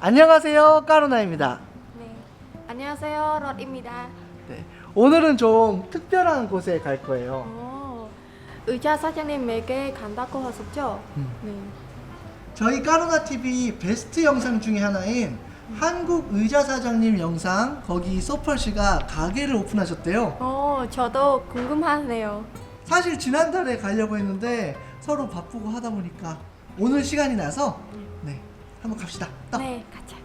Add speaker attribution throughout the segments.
Speaker 1: 안녕하세요, 까루나입니다.
Speaker 2: 네. 안녕하세요. 롯입니다.
Speaker 1: 네, 오늘은 좀 특별한 곳에 갈 거예요.
Speaker 2: 어, 의자 사장님에게 간다고 하셨죠?
Speaker 1: 음.
Speaker 2: 네.
Speaker 1: 저희 까루나 TV 베스트 영상 중에 하나인 한국 의자 사장님 영상 거기 소펄 씨가 가게를 오픈하셨대요.
Speaker 2: 어, 저도 궁금하네요.
Speaker 1: 사실 지난달에 가려고 했는데 서로 바쁘고 하다 보니까 오늘 시간이 나서 네 한번 갑시다. 또.
Speaker 2: 네, 가자.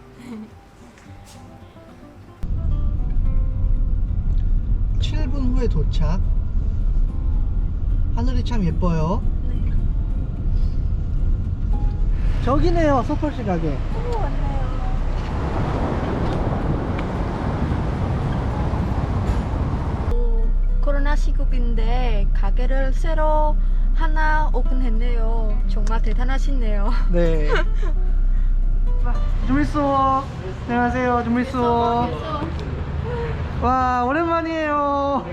Speaker 1: 7분 후에 도착. 하늘이 참 예뻐요.
Speaker 2: 네.
Speaker 1: 저기네요, 소펄 씨 가게.
Speaker 2: 오, 왔네요. 오, 코로나 시국인데 가게를 새로 하나 오픈했네요. 정말 대단하시네요.
Speaker 1: 네. 주미소. 안녕하세요, 주미소. 와, 오랜만이에요.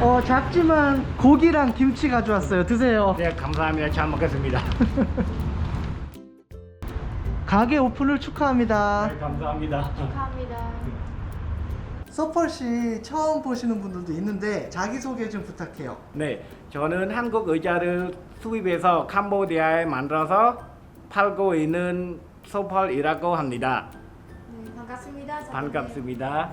Speaker 1: 어, 작지만 고기랑 김치 가져왔어요. 드세요.
Speaker 3: 네, 감사합니다. 잘 먹겠습니다.
Speaker 1: 가게 오픈을 축하합니다.
Speaker 3: 네, 감사합니다.
Speaker 2: 축하합니다.
Speaker 1: 서펄 씨 처음 보시는 분들도 있는데 자기 소개 좀 부탁해요.
Speaker 3: 네, 저는 한국 의자를 수입해서 캄보디아에 만들어서 팔고 있는 소펄이라고 합니다.
Speaker 2: 네, 반갑습니다. 사장님.
Speaker 3: 반갑습니다.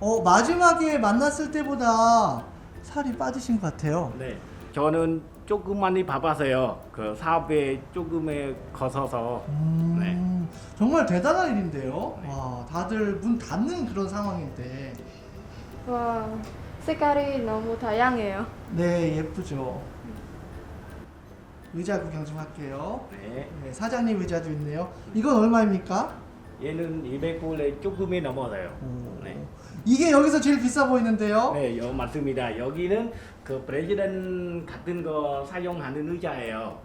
Speaker 1: 어, 마지막에 만났을 때보다 살이 빠지신 것 같아요.
Speaker 3: 네, 저는 조금 많이 바빠서요. 그 사업에 조금에 거서서
Speaker 1: 음,
Speaker 3: 네.
Speaker 1: 정말 대단한 일인데요.
Speaker 3: 네.
Speaker 1: 와, 다들 문 닫는 그런 상황인데.
Speaker 2: 와, 색깔이 너무 다양해요.
Speaker 1: 네, 예쁘죠. 의자 구경 좀 할게요.
Speaker 3: 네,
Speaker 1: 네, 사장님 의자도 있네요. 이건 얼마입니까?
Speaker 3: 얘는 200불에 조금이 넘어서요.
Speaker 1: 오.
Speaker 3: 네.
Speaker 1: 이게 여기서 제일 비싸 보이는데요.
Speaker 3: 네, 여, 맞습니다. 여기는 그 브레지던 같은 거 사용하는 의자예요.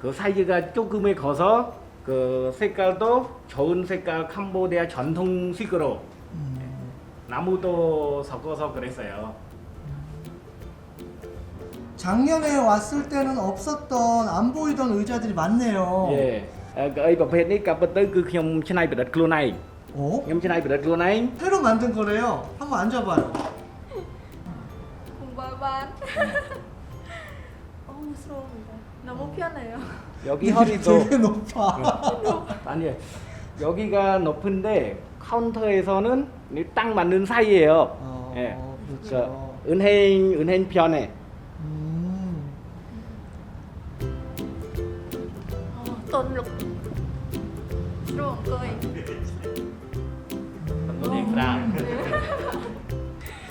Speaker 3: 그 사이즈가 조금에 커서 그 색깔도 좋은 색깔 캄보디아 전통식으로
Speaker 1: 음,
Speaker 3: 나무도 섞어서 그랬어요.
Speaker 1: 작년에 왔을 때는 없었던 안 보이던 의자들이 많네요.
Speaker 3: 예. កៅអីប្រភេទនេះកាប់ពិតទៅគឺខ្ញុំច្នៃប្រឌិតខ្លួនឯង
Speaker 1: 어?
Speaker 3: ខ្ញុំច្នៃប្រឌិតខ្លួនឯង
Speaker 1: 새로 만든 거래요. 한번 앉아봐요.
Speaker 2: 공부반. 어, 무서웁니다. 너무 편해요.
Speaker 3: 여기
Speaker 1: 이게
Speaker 3: 허리도
Speaker 1: 되게 높아.
Speaker 3: 아니 여기가 높은데 카운터에서는 딱 맞는 사이예요.
Speaker 1: 어,
Speaker 3: 예.
Speaker 1: 그렇죠.
Speaker 3: 그 은행 은행 편에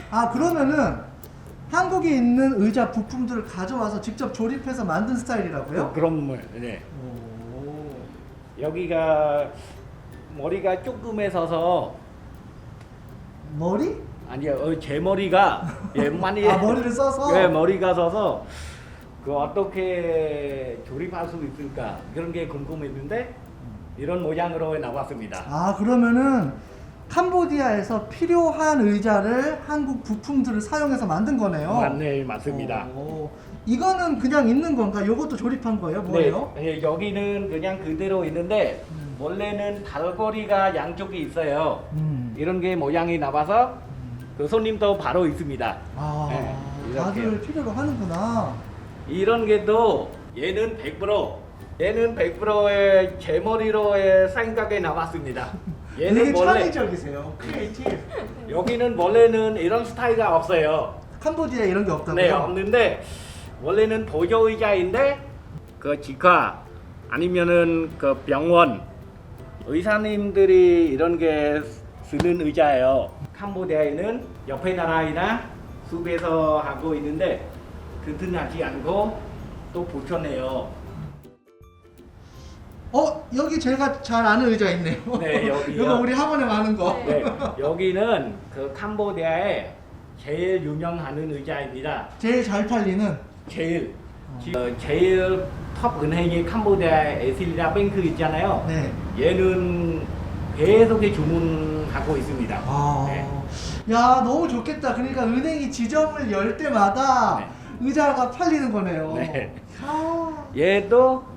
Speaker 1: 아 그러면은 한국에 있는 의자 부품들을 가져와서 직접 조립해서 만든 스타일이라고요?
Speaker 3: 그럼 네.
Speaker 1: 오.
Speaker 3: 여기가 머리가 조금에 서서
Speaker 1: 머리?
Speaker 3: 아니요 어, 제 머리가 예 많이
Speaker 1: 아 머리를 써서?
Speaker 3: 예 머리가 서서 그 어떻게 조립할 수 있을까 그런 게 궁금했는데 이런 모양으로 나왔습니다.
Speaker 1: 아 그러면은 캄보디아에서 필요한 의자를 한국 부품들을 사용해서 만든 거네요.
Speaker 3: 맞네 맞습니다.
Speaker 1: 오. 이거는 그냥 있는 건가? 요것도 조립한 거예요? 뭐예요?
Speaker 3: 네, 예, 여기는 그냥 그대로 있는데
Speaker 1: 음.
Speaker 3: 원래는 달고리가 양쪽에 있어요.
Speaker 1: 음.
Speaker 3: 이런 게 모양이 나와서 그 손님도 바로 있습니다.
Speaker 1: 아
Speaker 3: 네, 이렇게.
Speaker 1: 다들 필요로 하는구나.
Speaker 3: 이런 게도 얘는 100% 얘는 100%의 제 머리로의 생각에 나왔습니다.
Speaker 1: 되게
Speaker 3: 얘는 원래
Speaker 1: 창의적이세요. 크리에이티브.
Speaker 3: 여기는 원래는 이런 스타일가 없어요.
Speaker 1: 캄보디아에 이런 게 없다고요?
Speaker 3: 네 없는데 원래는 보조 의자인데 그 직화 아니면은 그 병원 의사님들이 이런 게 쓰는 의자예요. 캄보디아에는 옆에 나라이나 숲에서 하고 있는데 튼튼하지 않고 또 불편해요.
Speaker 1: 어 여기 제가 잘 아는 의자 있네요.
Speaker 3: 네, 여기요.
Speaker 1: 이거 우리 학원에 많은 거.
Speaker 3: 네, 여기는 그 캄보디아에 제일 유명하는 의자입니다.
Speaker 1: 제일 잘 팔리는.
Speaker 3: 제일 어, 제일 톱 은행이 캄보디아 에실리아 뱅크 있잖아요.
Speaker 1: 네.
Speaker 3: 얘는 계속 주문하고 있습니다.
Speaker 1: 아,
Speaker 3: 네.
Speaker 1: 야 너무 좋겠다. 그러니까 은행이 지점을 열 때마다
Speaker 3: 네.
Speaker 1: 의자가 팔리는 거네요.
Speaker 3: 네.
Speaker 1: 아,
Speaker 3: 얘도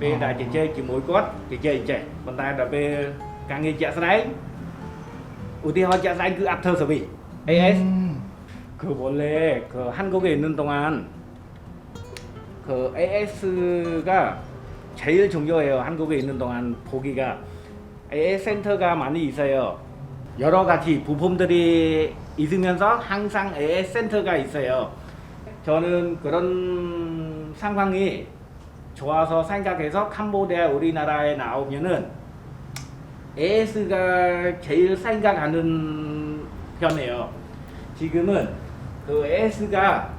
Speaker 3: ពេលដែលជជែកជាមួយគាត់ជជែកចេះប៉ុន្តែដល់ពេលការងារជាក់ស្ដែងឧទាហរណ៍ជាក់ស្ដែងគឺ after service AS
Speaker 1: 음.
Speaker 3: 그 원래 그 한국에 있는 동안 그 AS가 제일 중요해요. 한국에 있는 동안 보기가 AS 센터가 많이 있어요. 여러 가지 부품들이 있으면서 항상 AS 센터가 있어요. 저는 그런 상황이 좋아서 생각해서 캄보디아 우리나라에 나오면은 AS가 제일 생각하는 편이에요. 지금은 그 AS가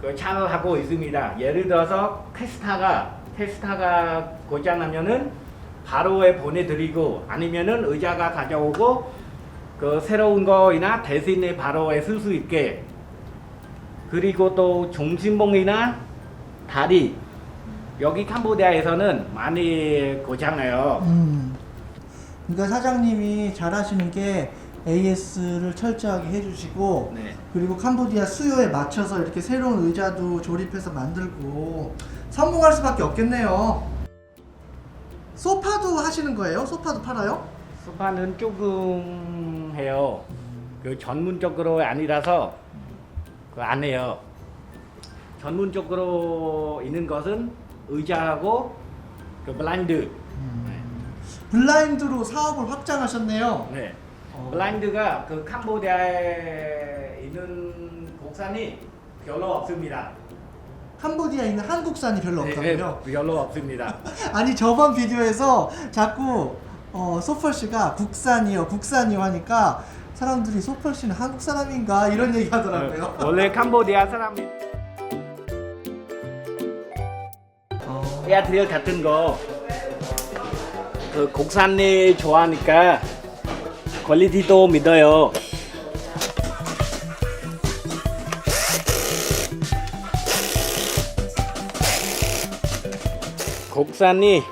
Speaker 3: 그 차를 있습니다. 예를 들어서 테스타가 테스타가 고장나면은 바로에 보내드리고 아니면은 의자가 가져오고 그 새로운 거이나 대신에 바로에 쓸 수 있게 그리고 또 중심봉이나 다리 여기 캄보디아에서는 많이 고장나요.
Speaker 1: 음. 그러니까 사장님이 잘하시는 게 AS를 철저하게 해주시고
Speaker 3: 네.
Speaker 1: 그리고 캄보디아 수요에 맞춰서 이렇게 새로운 의자도 조립해서 만들고 성공할 수밖에 없겠네요. 소파도 하시는 거예요? 소파도 팔아요?
Speaker 3: 소파는 조금 해요. 그 전문적으로 아니라서 그 안 해요. 전문적으로 있는 것은 의자하고 그 블라인드.
Speaker 1: 블라인드로 사업을 확장하셨네요.
Speaker 3: 네.
Speaker 1: 어.
Speaker 3: 블라인드가 그 캄보디아에 있는 국산이 별로 없습니다.
Speaker 1: 캄보디아에 있는 한국산이 별로
Speaker 3: 네,
Speaker 1: 없다고요?
Speaker 3: 네, 별로 없습니다.
Speaker 1: 아니 저번 비디오에서 자꾸 어, 소펄 씨가 국산이요, 국산이요 하니까 사람들이 소펄 씨는 한국 사람인가 이런 얘기 하더라고요.
Speaker 3: 원래 캄보디아 사람이 에어트리얼 같은 거 그 국산이 좋아하니까 퀄리티도 믿어요. 국산이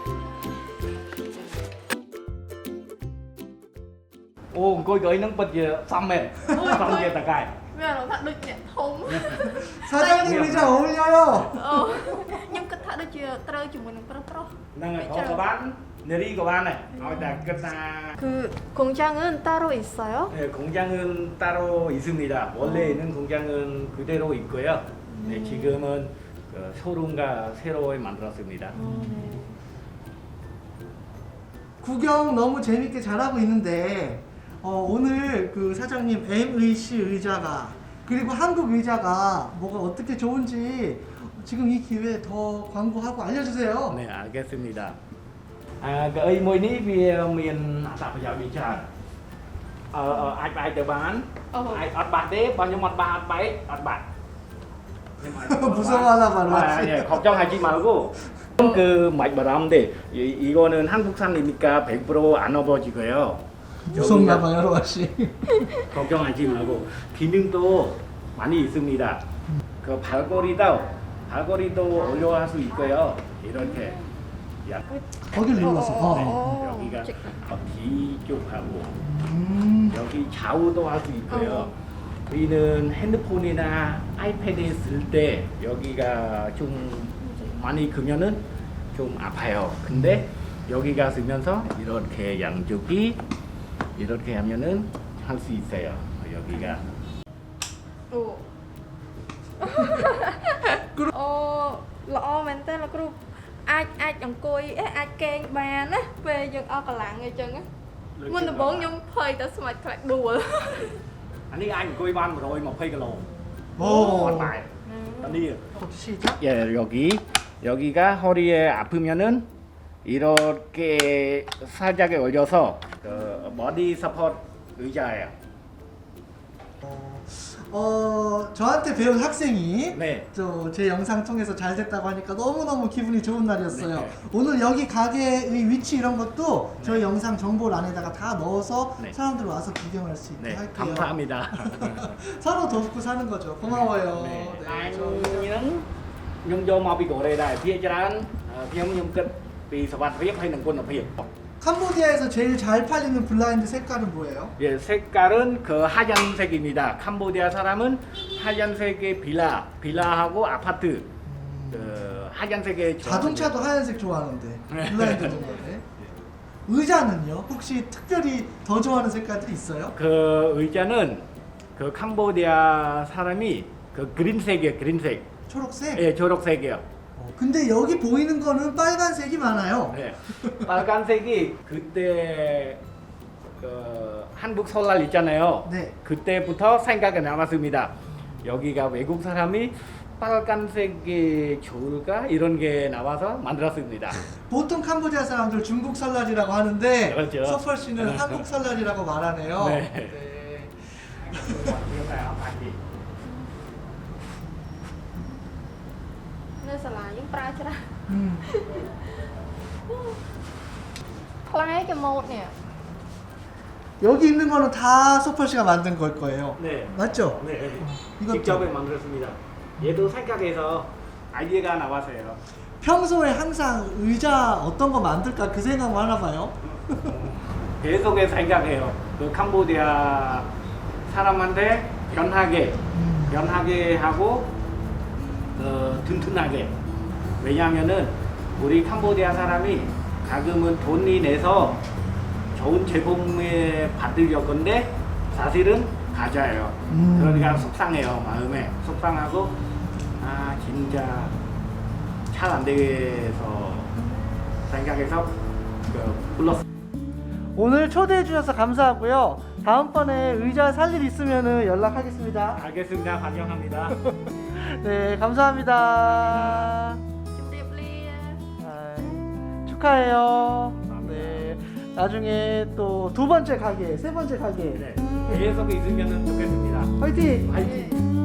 Speaker 3: 오, coi gửi nâng bịch giờ xong mệt xong về tà cài
Speaker 2: Bây giờ nó thật được nhẹ thông
Speaker 1: 사장님 의자 어울려요.
Speaker 2: Ờ Nhưng kích thả được chưa Trơ chúng mình pro pro
Speaker 3: nâng rồi có bán 내리 có bán này hỏi là 끝나
Speaker 2: 그 공장은 따로 있어요?
Speaker 3: 네, 공장은 따로 있습니다. 원래 있는 공장은 그대로 있고요. 네, 지금은 그 쇼룸과 새로 만들었습니다.
Speaker 2: 어, 네.
Speaker 1: 구경 너무 재밌게 잘하고 있는데 어, 오늘 그 사장님 MEC 의자가 그리고 한국 의자가 뭐가 어떻게 좋은지 지금 이 기회에 더 광고하고 알려주세요.
Speaker 3: 네, 알겠습니다. À, cái ấy mỗi ní vì miền tập bây giờ bị chờ ờ ờ ai bài từ bán
Speaker 2: Ờ.
Speaker 3: ai ọt bạc đấy bao nhiêu mặt ba ọt bảy ọt bạc
Speaker 1: 무서워하나 봐,
Speaker 3: 아, 예, 걱정하지 말고 그 마이바람데 이거는 한국산이니까 100%안 업어지고요.
Speaker 1: 무섭나 봐요, 로아 씨.
Speaker 3: 걱정하지 말고 기능도 많이 있습니다. 그 발걸이도 발걸이도 올려할 수 있고요. 이렇게 야,
Speaker 1: 거길 눌러서. 어.
Speaker 3: 네,
Speaker 2: 어.
Speaker 3: 여기가 어, 뒤쪽하고
Speaker 1: 음.
Speaker 3: 여기 좌우도 할 수 있고요. 우리는 핸드폰이나 아이패드 쓸 때 여기가 좀 많이 그면은 좀 아파요. 근데 여기가 쓰면서 이렇게 양쪽이 이렇게 하면은 할 수 있어요. 여기가
Speaker 2: ល្អមែនតើលោកគ្រូអាចអាចអង្គុយអេអាចកេងបានណាពេលយើងអស់កម្លាំងអីចឹងណាមុនដំបូងខ្ញុំភ័យតែស្មាច់ខ្លាច់ដួល
Speaker 3: 아니 아니 거의 만 거의 뭐 8kg.
Speaker 1: 오.
Speaker 3: 말. 아니
Speaker 1: 시작.
Speaker 3: 예 여기 여기가 허리에 아프면은 이렇게 살짝에 올려서 그 머리 서포트 의자예요.
Speaker 1: 어, 어, 저한테 배운 학생이
Speaker 3: 네.
Speaker 1: 저제 영상 통해서 잘 됐다고 하니까 너무너무 기분이 좋은 날이었어요.
Speaker 3: 네.
Speaker 1: 오늘 여기 가게의 위치 이런 것도 저희 영상 정보란에다가 다 넣어서
Speaker 3: 네.
Speaker 1: 사람들 와서 구경할 수 있게
Speaker 3: 네,
Speaker 1: 할게요.
Speaker 3: 감사합니다.
Speaker 1: 서로 돕고 사는 거죠. 고마워요.
Speaker 3: 네.
Speaker 1: 네.
Speaker 3: Ai 저- như nắng nhung vô mau bị cổ đây
Speaker 1: 캄보디아에서 제일 잘 팔리는 블라인드 색깔은 뭐예요?
Speaker 3: 예, 색깔은 그 하얀색입니다. 캄보디아 사람은 하얀색의 빌라, 빌라하고 아파트, 음. 그 하얀색의
Speaker 1: 자동차도 하얀색 좋아하는데 네. 블라인드 정도네. 의자는요? 혹시 특별히 더 좋아하는 색깔들이 있어요?
Speaker 3: 그 의자는 그 캄보디아 사람이 그 그린색이에요, 그린색.
Speaker 1: 초록색?
Speaker 3: 예, 초록색이요.
Speaker 1: 어, 근데 여기 보이는 거는 빨간색이 많아요.
Speaker 3: 예. 빨간색이 그때 그 한국 설날 있잖아요.
Speaker 1: 네.
Speaker 3: 그때부터 생각이 남았습니다. 여기가 외국 사람이 빨간색이 좋을까 이런 게 나와서 만들었습니다.
Speaker 1: 보통 캄보디아 사람들 중국 설날이라고 하는데
Speaker 3: 그렇죠.
Speaker 1: 서펄 씨는 한국 설날이라고 말하네요.
Speaker 3: 네.
Speaker 1: 네.
Speaker 2: នៅសាលាយើងប្រើច្រើន
Speaker 1: 음.
Speaker 2: ផ្លែជាម៉ូតនេះ
Speaker 1: 여기 있는 거는 다 서펄 씨가 만든 걸 거예요.
Speaker 3: 네.
Speaker 1: 맞죠?
Speaker 3: 네.
Speaker 1: 이것도-
Speaker 3: 직접 만들었습니다. 얘도 생각해서 아이디어가 나왔어요.
Speaker 1: 평소에 항상 의자 어떤 거 만들까 그 생각만 하나 봐요.
Speaker 3: 계속해 생각해요. 그 캄보디아 사람한테 변하게,
Speaker 1: 음.
Speaker 3: 변하게 하고 어, 튼튼하게. 왜냐하면은 우리 캄보디아 사람이 가끔은 돈이 내서 좋은 제품에 받으려 건데 사실은 가짜예요.
Speaker 1: 음.
Speaker 3: 그러니까 속상해요 마음에 속상하고 아 진짜 잘안 돼서 생각해서 그 불렀.
Speaker 1: 오늘 초대해 주셔서 감사하고요. 다음번에 의자 살 일 있으면 연락하겠습니다.
Speaker 3: 알겠습니다. 환영합니다.
Speaker 1: 네, 감사합니다. 네, 축하해요. 네, 나중에 또 두 번째 가게, 세 번째 가게.
Speaker 3: 네. 계속 있으면 좋겠습니다.
Speaker 1: 화이팅!
Speaker 3: 화이팅!